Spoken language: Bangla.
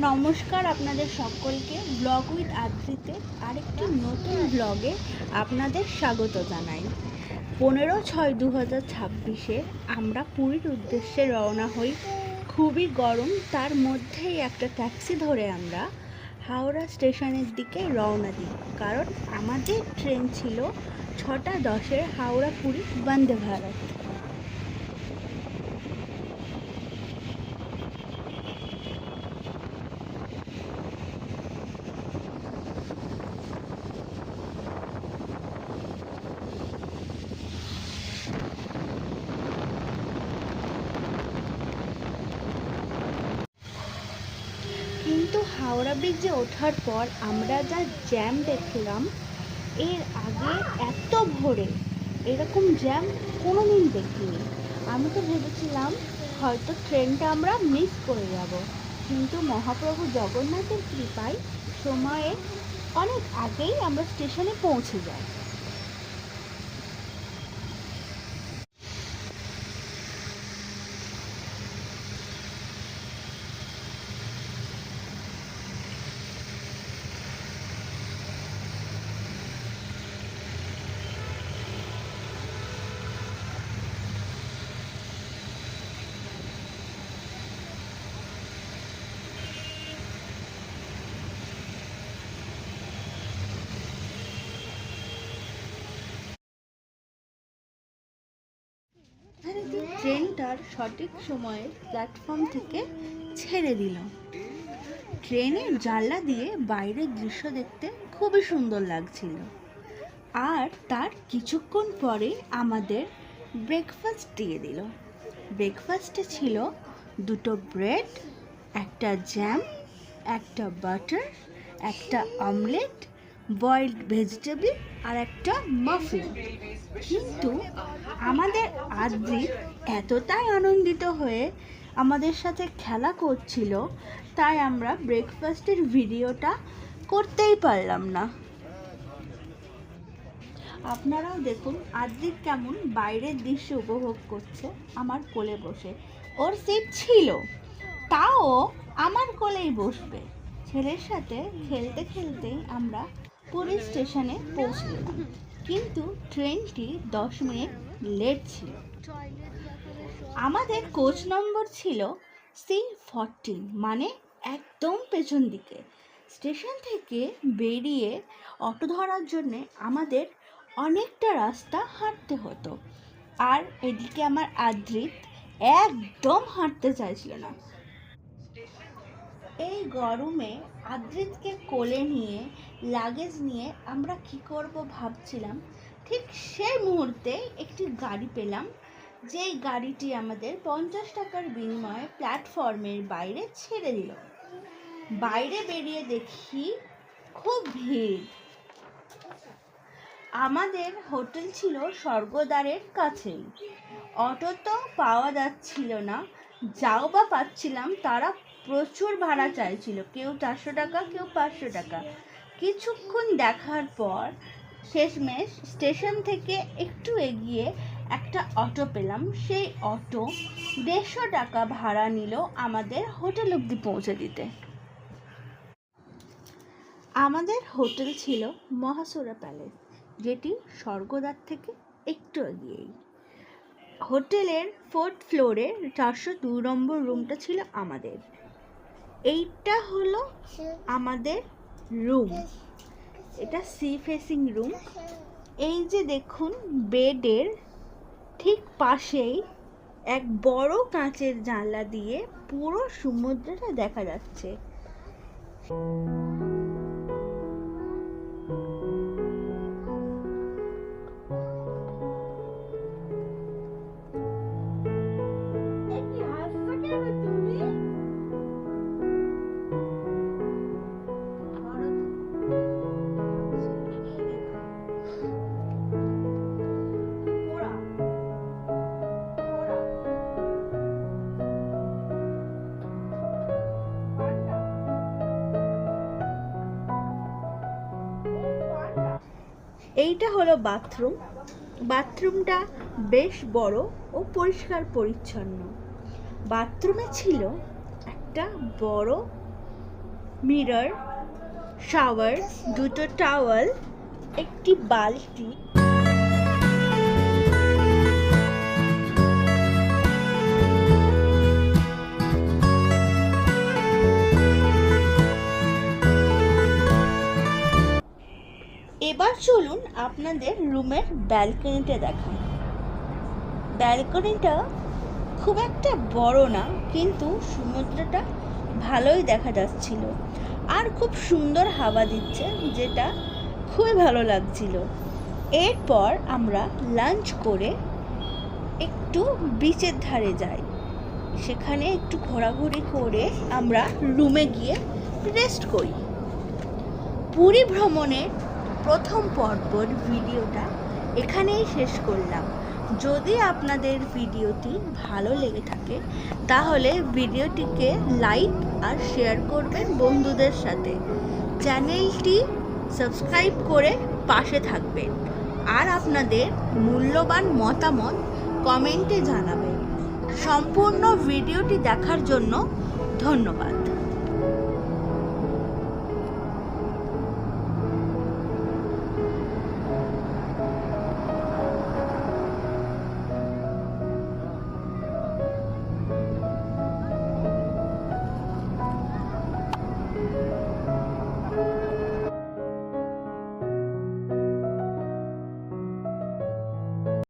নমস্কার আপনাদের সকলকে ব্লগ উইথ আদ্রিতে আরেকটি নতুন ব্লগে আপনাদের স্বাগত জানাই। পনেরো ছয় দু হাজার ছাব্বিশে আমরা পুরীর উদ্দেশ্যে রওনা হই। খুবই গরম, তার মধ্যেই একটা ট্যাক্সি ধরে আমরা হাওড়া স্টেশনের দিকে রওনা দিই। কারণ আমাদের ট্রেন ছিল ছটা দশের হাওড়া পুরী বন্দে ভারত। কিন্তু হাওড়া ব্রিজে ওঠার পর আমরা যা জ্যাম দেখলাম, এর আগে এত ভোরে এরকম জ্যাম কোনো দিন দেখিনি। আমি তো ভেবেছিলাম হয়তো ট্রেনটা আমরা মিস করে যাব, কিন্তু মহাপ্রভু জগন্নাথের কৃপায় সময়ে অনেক আগেই আমরা স্টেশনে পৌঁছে যাই। ট্রেনটার সঠিক সময়ে প্ল্যাটফর্ম থেকে ছেড়ে দিল। ট্রেনের জানলা দিয়ে বাইরের দৃশ্য দেখতে খুবই সুন্দর লাগছিল। আর তার কিছুক্ষণ পরে আমাদের ব্রেকফাস্ট দিয়ে দিল। ব্রেকফাস্টে ছিল দুটো ব্রেড একটা জ্যাম একটা বাটার একটা অমলেট বয়েলড ভেজিটেবল আর একটা মাফিন। কিন্তু আমাদের আদ্রি এতটাই আনন্দিত হয়ে আমাদের সাথে খেলা করছিল, তাই আমরা ব্রেকফাস্টের ভিডিওটা করতেই পারলাম না। আপনারাও দেখুন আদ্রিক কেমন বাইরের দৃশ্য উপভোগ করছে আমার কোলে বসে। ওর সিট ছিল, তাও আমার কোলেই বসবে। ছেলের সাথে খেলতে খেলতেই আমরা পুরী স্টেশনে পৌঁছলাম কিন্তু ট্রেনটি দশ মিনিট লেট ছিল। আমাদের কোচ নম্বর ছিল সি ফরটিন মানে একদম পেছন দিকে। স্টেশন থেকে বেরিয়ে অটো ধরার জন্যে আমাদের অনেকটা রাস্তা হাঁটতে হতো। আর এদিকে আমার আদ্রিত একদম হাঁটতে চাইছিল না। এই গরমে আদ্রিতকে কোলে নিয়ে লাগেজ নিয়ে আমরা কি করব ভাবছিলাম, ঠিক সেই মুহূর্তে একটি গাড়ি পেলাম, যেই গাড়িটি আমাদের পঞ্চাশ টাকার বিনিময়ে প্ল্যাটফর্মের বাইরে ছেড়ে দিল। বাইরে বেরিয়ে দেখি খুব ভিড়। আমাদের হোটেল ছিল স্বর্গদ্বারের কাছেই অটো তো পাওয়া যাচ্ছিল না, যাও বা পাচ্ছিলাম, তারা প্রচুর ভাড়া চাইছিল, কেউ চারশো টাকা, কেউ পাঁচশো টাকা। কিছুক্ষণ দেখার পর শেষমেশ স্টেশন থেকে একটু এগিয়ে একটা অটো পেলাম। সেই অটো দেড়শো টাকা ভাড়া নিল আমাদের হোটেল অবধি পৌঁছে দিতে। আমাদের হোটেল ছিল মহাসুরা প্যালেস যেটি স্বর্গদ্বার থেকে একটু এগিয়েই। হোটেলের ফোর্থ ফ্লোরে চারশো দু নম্বর রুমটা ছিল আমাদের। এইটা হলো আমাদের রুম এটা সি ফেসিং রুম এই যে দেখুন, বেডের ঠিক পাশেই এক বড় কাঁচের জানলা দিয়ে পুরো সমুদ্রটা দেখা যাচ্ছে। এইটা হলো বাথরুম। বাথরুমটা বেশ বড় ও পরিষ্কার পরিচ্ছন্ন। বাথরুমে ছিল একটা বড় মিরর, শাওয়ার, দুটো টাওয়াল, একটি বালতি আপনাদের রুমের ব্যালকনিটা দেখাই ব্যালকনিটা খুব একটা বড় না, কিন্তু সমুদ্রটা ভালোই দেখা যাচ্ছিল। আর খুব সুন্দর হাওয়া দিচ্ছে, যেটা খুবই ভালো লাগছিল। এরপর আমরা লাঞ্চ করে একটু বিচের ধারে যাই। সেখানে একটু ঘোরাঘুরি করে আমরা রুমে গিয়ে রেস্ট করি। পুরী ভ্রমণের প্রথম পর্বর ভিডিওটা এখানেই শেষ করলাম। যদি আপনাদের ভিডিওটি ভালো লেগে থাকে, তাহলে ভিডিওটিকে লাইক আর শেয়ার করবেন বন্ধুদের সাথে। চ্যানেলটি সাবস্ক্রাইব করে পাশে থাকবেন। আর আপনাদের মূল্যবান মতামত কমেন্টে জানাবেন। সম্পূর্ণ ভিডিওটি দেখার জন্য ধন্যবাদ।